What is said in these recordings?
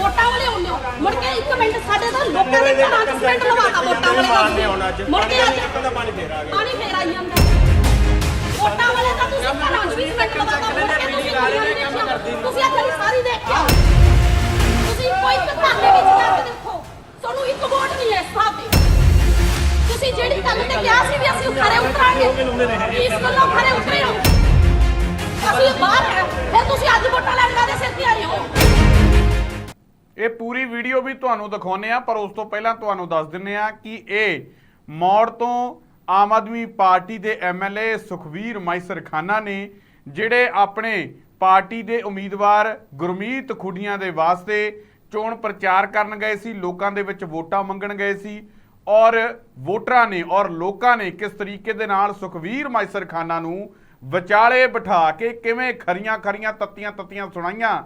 ਵੋਟਾਂ ਵਾਲੇ ਹੁੰਦੇ ਹੋ। ਮੁੜ ਕੇ ਇੱਕ ਮਿੰਟ ਸਾਡੇ ਤਾਂ ਲੋਕਾਂ ਦੇ ਘਰਾਂ 'ਚ ਸਿਮੈਂਟ ਲਵਾਤਾ ਵੋਟਾਂ ਵਾਲੇ ਦਾ ਮੁੜ ਕੇ ਅੱਜ ਪਾਣੀ ਫੇਰ ਆਈ ਜਾਂਦਾ। ਵੋਟਾਂ ਵਾਲੇ ਤਾਂ ਤੁਸੀਂ ਘਰਾਂ 'ਚ ਵੀ ਸਿਮੈਂਟ ਲਵਾਤਾ। ਮੁੜ ਕੇ ਤੁਸੀਂ ਗਲੀਆਂ ਨਹੀਂ। ਦੇਖੀਆਂ ਤੁਸੀਂ ਆਹ ਗਲੀ ਸਾਰੀ ਦੇਖਿਆ ਤੁਸੀਂ ਕੋਈ ਦੇ ਵਿੱਚ ਜਾ ਕੇ ਦੇਖੋ। ਤੁਹਾਨੂੰ ਇੱਕ ਵੋਟ ਨਹੀਂ ਹੈ ਸਾਹਿਬ ਦੀ। ਤੁਸੀਂ ਜਿਹੜੀ ਗੱਲ ਤੇ ਕਿਹਾ ਸੀ ਵੀ ਅਸੀਂ ਖਰੇ ਉਤਰਾਂਗੇ। ਇਸ ਗੱਲੋਂ ਖਰੇ ਉਤਰੇ ਹੋ। ਅਸੀਂ ਬਾਹਰ ਹੈ ਫਿਰ ਤੁਸੀਂ ਅੱਜ ਵੋਟਾਂ ਲੈਣ ਕਾਦੇ ਸਿਰ ਤੇ ਆਏ ਹੋ? ਇਹ ਪੂਰੀ ਵੀਡੀਓ ਵੀ ਤੁਹਾਨੂੰ ਦਿਖਾਉਨੇ ਆ ਪਰ ਉਸ ਤੋਂ ਪਹਿਲਾਂ ਤੁਹਾਨੂੰ ਦੱਸ ਦਿੰਨੇ ਆ ਕਿ ਇਹ ਮੌੜ ਤੋਂ ਆਮ ਆਦਮੀ ਪਾਰਟੀ ਦੇ ਐਮਐਲਏ ਸੁਖਵੀਰ ਮਾਈਸਰ ਖਾਨਾ ਨੇ, ਜਿਹੜੇ ਆਪਣੇ ਪਾਰਟੀ ਦੇ ਉਮੀਦਵਾਰ ਗੁਰਮੀਤ ਖੁੱਡੀਆਂ ਦੇ ਵਾਸਤੇ ਚੋਣ ਪ੍ਰਚਾਰ ਕਰਨ ਗਏ ਸੀ, ਲੋਕਾਂ ਦੇ ਵਿੱਚ ਵੋਟਾਂ ਮੰਗਣ ਗਏ ਸੀ, ਔਰ ਵੋਟਰਾਂ ਨੇ ਔਰ ਲੋਕਾਂ ਨੇ ਕਿਸ ਤਰੀਕੇ ਦੇ ਨਾਲ ਸੁਖਵੀਰ ਮਾਈਸਰ ਖਾਨਾ ਨੂੰ ਵਿਚਾਲੇ ਬਿਠਾ ਕੇ ਕਿਵੇਂ ਖਰੀਆਂ ਖਰੀਆਂ ਤੱਤੀਆਂ ਤੱਤੀਆਂ ਸੁਣਾਈਆਂ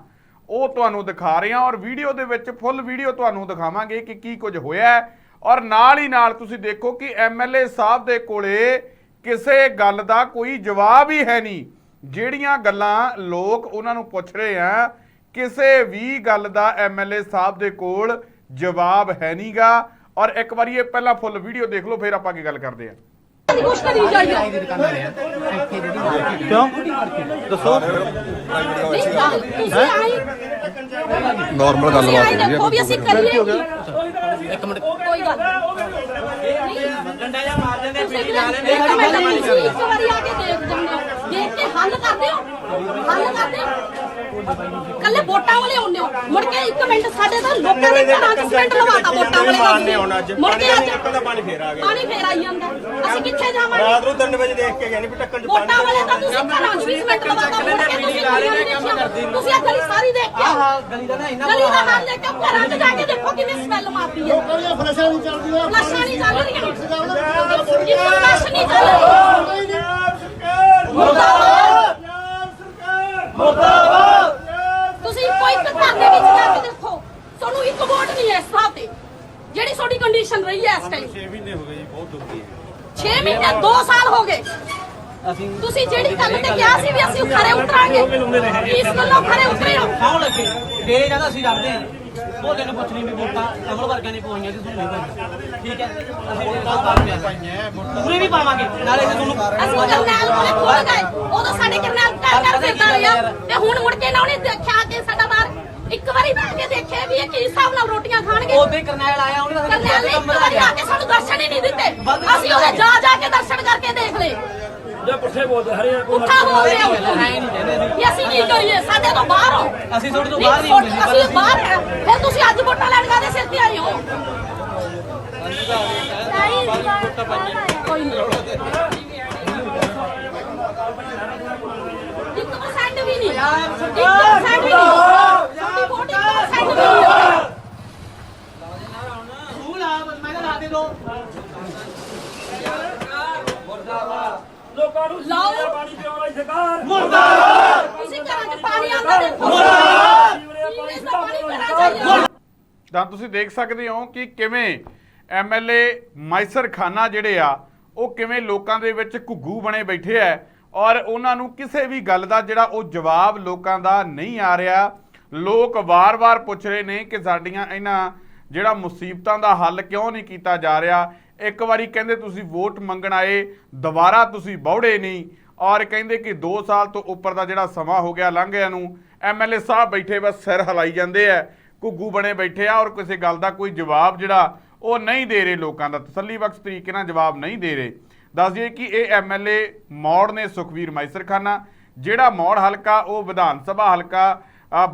ਉਹ ਤੁਹਾਨੂੰ ਦਿਖਾ ਰਹੇ ਹਾਂ ਔਰ ਵੀਡੀਓ ਦੇ ਵਿੱਚ ਫੁੱਲ ਵੀਡੀਓ ਤੁਹਾਨੂੰ ਦਿਖਾਵਾਂਗੇ ਕਿ ਕੀ ਕੁਝ ਹੋਇਆ ਔਰ ਨਾਲ ਹੀ ਨਾਲ ਤੁਸੀਂ ਦੇਖੋ ਕਿ ਐਮਐਲਏ ਸਾਹਿਬ ਦੇ ਕੋਲੇ ਕਿਸੇ ਗੱਲ ਦਾ ਕੋਈ ਜਵਾਬ ਹੀ ਹੈ ਨਹੀਂ। ਜਿਹੜੀਆਂ ਗੱਲਾਂ ਲੋਕ ਉਹਨਾਂ ਨੂੰ ਪੁੱਛ ਰਹੇ ਆ, ਕਿਸੇ ਵੀ ਗੱਲ ਦਾ ਐਮਐਲਏ ਸਾਹਿਬ ਦੇ ਕੋਲ ਜਵਾਬ ਹੈ ਨਹੀਂਗਾ। ਔਰ ਇੱਕ ਵਾਰੀ ਇਹ ਪਹਿਲਾਂ ਫੁੱਲ ਵੀਡੀਓ ਦੇਖ ਲਓ, ਫਿਰ ਆਪਾਂ ਕੀ ਗੱਲ ਕਰਦੇ ਆ। ਨਹੀਂ ਕੁਛ ਕਰੀ ਜਾਈਏ। ਕਿਉਂ? ਦੱਸੋ। ਨਹੀਂ ਗੱਲ ਤੁਸੀਂ ਆਈ ਨਾਰਮਲ ਤੁਸੀਂ ਆਈ ਗੱਲਬਾਤ ਦੇਖੋ ਵੀ ਅਸੀਂ ਕਰੀਏ ਕੀ। ਇੱਕ ਮਿੰਟ। ਕੋਈ ਗੱਲ ਡੰਡਾ ਜਾਂ ਮਾਰ ਦਿੰਦੇ ਤੁਸੀਂ ਇੱਕ ਮਿੰਟ ਤੁਸੀਂ ਇੱਕ ਵਾਰੀ ਆ ਕੇ ਦੇਖ ਜਾਂਦੇ ਹੋ ਦੇਖ ਕੇ ਹੱਲ ਕਰਦੇ ਹੋ ਹੱਲ ਕਰਦੇ ਹੋ ਕੱਲੇ ਵੋਟਾਂ ਵਾਲੇ ਹੁੰਦੇ ਹੋ। ਮੁੜ ਕੇ ਇੱਕ ਮਿੰਟ ਸਾਡੇ ਤਾਂ ਲੋਕਾਂ ਦੇ ਘਰਾਂ 'ਚ ਸਿਮੈਂਟ ਲਵਾਤਾ ਵੋਟਾਂ ਵਾਲੇ ਦਾ ਮੁੜ ਕੇ ਅੱਜ ਪਾਣੀ ਫੇਰ ਆ ਗਿਆ। ਪਾਣੀ ਫੇਰ ਆਈ ਜਾਂਦਾ। ਅਸੀਂ ਕਿੱਥੇ ਜਾਵਾਂਗੇ? ਰਾਤ ਨੂੰ 3 ਵਜੇ ਦੇਖ ਕੇ ਗਏ ਨਹੀਂ ਵੀ ਟੱਕਣ ਚ ਵੋਟਾਂ ਵਾਲੇ ਤਾਂ ਤੁਸੀਂ ਘਰਾਂ 'ਚ ਵੀ ਸਿਮੈਂਟ ਲਵਾਤਾ ਕੇ ਤੁਸੀਂ ਆਹ ਗਲੀ ਸਾਰੀ ਦੇਖਿਆ? ਆਹ ਗਲੀ ਦਾ ਨਾ ਇੰਨਾ ਗਲੀ ਦਾ ਹਾਲ ਦੇਖ ਕੇ ਘਰਾਂ 'ਚ ਜਾ ਕੇ ਦੇਖੋ ਕਿਵੇਂ ਸਮੈਲ ਮਾਰਦੀ ਹੈ। ਫਲਸ਼ਾਂ ਨਹੀਂ ਚੱਲਦੀਆਂ। ਫਲਸ਼ਾਂ ਨਹੀਂ ਚੱਲ ਰਹੀਆਂ ਇੱਕ ਫਲਸ਼ ਨਹੀਂ ਚੱਲ ਰਹੀ ਮੁਰਦਾਬਾਦ ਤੁਸੀਂ ਕੋਈ ਇੱਕ ਘਰ ਦੇ ਵਿੱਚ ਜਾ ਕੇ ਦੇਖੋ ਤੁਹਾਨੂੰ ਇੱਕ ਵੋਟ ਨਹੀਂ ਹੈ ਇਸ ਥਾਂ ਤੇ? ਜਿਹੜੀ ਤੁਹਾਡੀ ਕੰਡੀਸ਼ਨ ਰਹੀ ਹੈ ਇਸ ਟਾਈਮ 6 ਮਹੀਨੇ ਹੋ ਗਏ ਜੀ ਬਹੁਤ ਦੁਖੀ ਹੈ। 6 ਮਹੀਨੇ 2 ਸਾਲ ਹੋ ਗਏ। ਅਸੀਂ ਤੁਸੀਂ ਜਿਹੜੀ ਗੱਲ ਤੇ ਕਿਹਾ ਸੀ ਵੀ ਅਸੀਂ ਖਰੇ ਉਤਰਾਂਗੇ ਇਸ ਗੱਲੋਂ ਖਰੇ ਉਤਰੇ ਹੋ। ਖਾਉਣ ਲੱਗੇ ਫੇਰ ਕਹਿੰਦਾ ਅਸੀਂ ਡਰਦੇ ਹਾਂ। ਉਹ ਤੈਨੂੰ ਪੁੱਛ ਨਹੀਂ ਵੀ ਵੋਟਾਂ ਕਮਲ ਵਰਗਿਆਂ ਨੇ ਪਵਾਈਆਂ ਤੇ ਤੁਹਾਨੂੰ ਨਹੀਂ ਪਾਈਆਂ ਠੀਕ ਹੈ? ਅਸੀਂ ਵੋਟਾਂ ਪਾਈਆਂ ਪੂਰੇ ਵੀ ਪਾਵਾਂਗੇ। ਨਾਲੇ ਤੇ ਤੁਹਾਨੂੰ ਅਸੀਂ ਕਰਨੈਲ ਕੋਲੇ ਖੁੱਲ ਗਏ। ਉਦੋਂ ਸਾਡੇ ਕਰਨੈਲ ਕਰ ਕਰ ਫਿਰਦਾ ਰਿਹਾ। ਤੇ ਹੁਣ ਮੁੜ ਕੇ ਨਾ ਉਹਨੇ ਦੇਖਿਆ ਕਿ ਸਾਡਾ ਬਾਹਰ ਇੱਕ ਵਾਰੀ ਬਹਿ ਕੇ ਦੇਖਿਆ ਵੀ ਇਹ ਕੀ ਹਿਸਾਬ ਨਾਲ ਰੋਟੀਆਂ ਖਾਣਗੇ। ਉਹਦੇ ਕਰਨੈਲ ਆਇਆ ਉਹਨੇ ਤਾਂ ਕਰਨੈਲ ਨੇ ਇੱਕ ਕੰਮ ਵਾਰੀ ਲਾਇਆ ਆ ਕੇ ਸਾਨੂੰ ਦਰਸ਼ਨ ਹੀ ਨਹੀਂ ਦਿੱਤੇ। ਅਸੀਂ ਉਹਦੇ ਜਾ ਜਾ ਕੇ ਦਰਸ਼ਨ ਕਰਕੇ ਦੇਖ ਲਏ। ਪੁੱਠਾ ਬੋਲ ਰਹੇ ਹੋ ਐ ਨਹੀਂ ਕਹਿੰਦੇ ਸੀ ਵੀ ਅਸੀਂ ਕੀ ਕਰੀਏ ਸਾਡੇ ਤੋਂ ਬਾਹਰ ਹੋ। ਅਸੀਂ ਤੁਹਾਡੇ ਤੋਂ ਬਾਹਰ ਨਹੀਂ ਹੁੰਦੇ ਅਸੀਂ ਬਾਹਰ ਹੈ ਫਿਰ ਤੁਸੀਂ ਅੱਜ ਵੋਟਾਂ ਲੈਣ ਕਾਦੇ ਸਿਰ ਤੇ ਆਏ ਹੋ? ਕੋਈ ਨਹੀਂ। ਇੱਕ ਪਰਸੈਂਟ ਵੀ ਨਹੀਂ। ਇੱਕ ਪਰਸੈਂਟ ਵੀ ਨਹੀਂ ਸਾਡੀ ਵੋਟ ਇੱਕ percent ਵੀ ਨਹੀਂ ਤੂੰ ਲਾ ਮੈਂ ਤਾਂ ਲਾ ਦੇ ਦੋ ਲਾਓ। ਪਾਣੀ ਪਿਆਉਣ ਵਾਲੀ ਸਰਕਾਰ। ਮੁਰਦਾਬਾਦ। ਤੁਸੀਂ ਘਰਾਂ 'ਚ ਪਾਣੀ ਆਉਂਦਾ ਦੇਖੋ। ਮੁਰਦਾਬਾਦ। ਸੀਵਰੇਜ ਦਾ ਪਾਣੀ ਭਰਾ ਚਾਹੀਏ ਤਾਂ ਤੁਸੀਂ ਦੇਖ ਸਕਦੇ ਹੋ ਕਿ ਕਿਵੇਂ ਐਮਐਲਏ ਮਾਈਸਰ ਖਾਨਾ ਜਿਹੜੇ ਆ ਉਹ ਕਿਵੇਂ ਲੋਕਾਂ ਦੇ ਵਿੱਚ ਘੁੱਗੂ ਬਣੇ ਬੈਠੇ ਆ ਔਰ ਉਹਨਾਂ ਨੂੰ ਕਿਸੇ ਵੀ ਗੱਲ ਦਾ ਜਿਹੜਾ ਉਹ ਜਵਾਬ ਲੋਕਾਂ ਦਾ ਨਹੀਂ ਆ ਰਿਹਾ। ਲੋਕ ਵਾਰ-ਵਾਰ ਪੁੱਛ ਰਹੇ ਨੇ ਕਿ ਸਾਡੀਆਂ ਇਹਨਾਂ ਜਿਹੜਾ ਮੁਸੀਬਤਾਂ ਦਾ ਹੱਲ ਕਿਉਂ ਨਹੀਂ ਕੀਤਾ ਜਾ ਰਿਹਾ? ਇੱਕ ਵਾਰੀ ਕਹਿੰਦੇ ਤੁਸੀਂ ਵੋਟ ਮੰਗਣ ਆਏ, ਦੁਬਾਰਾ ਤੁਸੀਂ ਬੌੜੇ ਨਹੀਂ, ਔਰ ਕਹਿੰਦੇ ਕਿ 2 ਸਾਲ ਤੋਂ ਉੱਪਰ ਦਾ ਜਿਹੜਾ ਸਮਾਂ ਹੋ ਗਿਆ ਲੰਘਿਆ ਨੂੰ ਐਮਐਲਏ ਸਾਹਿਬ ਬੈਠੇ ਬਸ ਸਿਰ ਹਲਾਈ ਜਾਂਦੇ ਆ ਘੁੱਗੂ ਬਣੇ ਬੈਠੇ ਆ, ਔਰ ਕਿਸੇ ਗੱਲ ਦਾ ਕੋਈ ਜਵਾਬ ਜਿਹੜਾ ਉਹ ਨਹੀਂ ਦੇ ਰਹੇ ਲੋਕਾਂ ਦਾ, ਤਸੱਲੀ ਬਖਸ਼ ਤਰੀਕੇ ਨਾਲ ਜਵਾਬ ਨਹੀਂ ਦੇ ਰਹੇ। ਦੱਸ ਦਈਏ ਕਿ ਇਹ ਐਮਐਲਏ ਮੌੜ ਨੇ ਸੁਖਵੀਰ ਮੈਸਰਖਾਨਾ ਜਿਹੜਾ ਮੌੜ ਹਲਕਾ, ਉਹ ਵਿਧਾਨ ਸਭਾ ਹਲਕਾ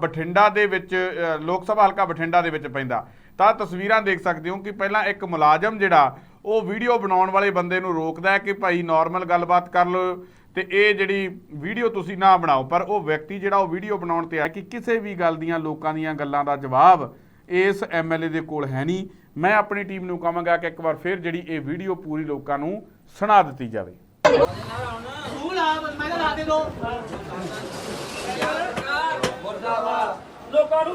ਬਠਿੰਡਾ ਦੇ ਵਿੱਚ ਲੋਕ ਸਭਾ ਹਲਕਾ ਬਠਿੰਡਾ ਦੇ ਵਿੱਚ ਪੈਂਦਾ। ਤਾਂ ਤਸਵੀਰਾਂ ਦੇਖ ਸਕਦੇ ਹੋ ਕਿ ਪਹਿਲਾਂ ਇੱਕ ਮੁਲਾਜ਼ਮ ਜਿਹੜਾ ਉਹ ਵੀਡੀਓ ਬਣਾਉਣ ਵਾਲੇ ਬੰਦੇ ਨੂੰ ਰੋਕਦਾ ਹੈ ਕਿ ਭਾਈ ਨਾਰਮਲ ਗੱਲਬਾਤ ਕਰ ਲਓ ਤੇ ਇਹ ਜਿਹੜੀ ਵੀਡੀਓ ਤੁਸੀਂ ਨਾ ਬਣਾਓ। ਪਰ ਉਹ ਵਿਅਕਤੀ ਜਿਹੜਾ ਉਹ ਵੀਡੀਓ ਬਣਾਉਣ ਤੇ ਆਇਆ ਕਿ ਕਿਸੇ ਵੀ ਗੱਲ ਦੀਆਂ ਲੋਕਾਂ ਦੀਆਂ ਗੱਲਾਂ ਦਾ jawab ਇਸ ਐਮਐਲਏ ਦੇ ਕੋਲ ਹੈ ਨਹੀਂ। ਮੈਂ ਆਪਣੀ ਟੀਮ ਨੂੰ ਕਹਾਂਗਾ ਕਿ ਇੱਕ ਵਾਰ ਫਿਰ ਜਿਹੜੀ ਇਹ ਵੀਡੀਓ ਪੂਰੀ ਲੋਕਾਂ ਨੂੰ ਸੁਣਾ ਦਿੱਤੀ ਜਾਵੇ। ਤੂੰ ਲਾ ਮੈਂ ਤਾਂ ਲਾ ਦੇ। ਦੋ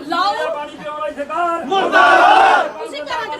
ਲਾਓ। ਪਾਣੀ ਪਿਆਉਣ ਵਾਲੀ ਸਰਕਾਰ। ਮੁਰਦਾਬਾਦ। ਤੁਸੀਂ ਘਰਾਂ